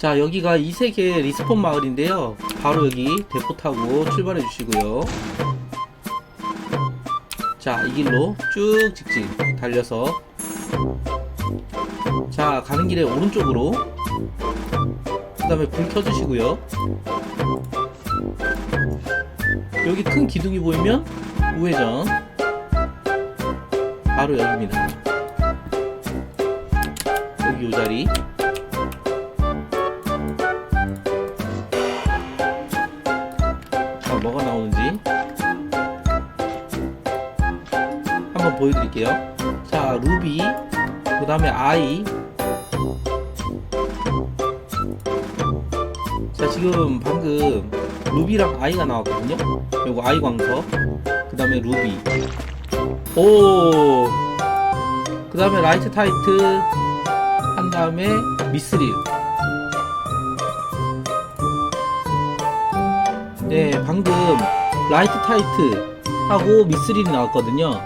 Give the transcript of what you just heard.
자 여기가 이세계 리스폰 마을인데요. 바로 여기 대포 타고 출발해 주시고요. 자 이 길로 쭉 직진 달려서. 자 가는 길에 오른쪽으로. 그 다음에 불 켜주시고요. 여기 큰 기둥이 보이면 우회전. 바로 여기입니다. 여기 요 자리 뭐가 나오는지 한번 보여드릴게요. 자 루비 그 다음에 아이. 자 지금 방금 루비랑 아이가 나왔거든요. 요거 아이 광석 그 다음에 루비. 오그 다음에 라이트 타이트 한 다음에 미스릴 네 방금 라이트 타이트 하고 미스릴이 나왔거든요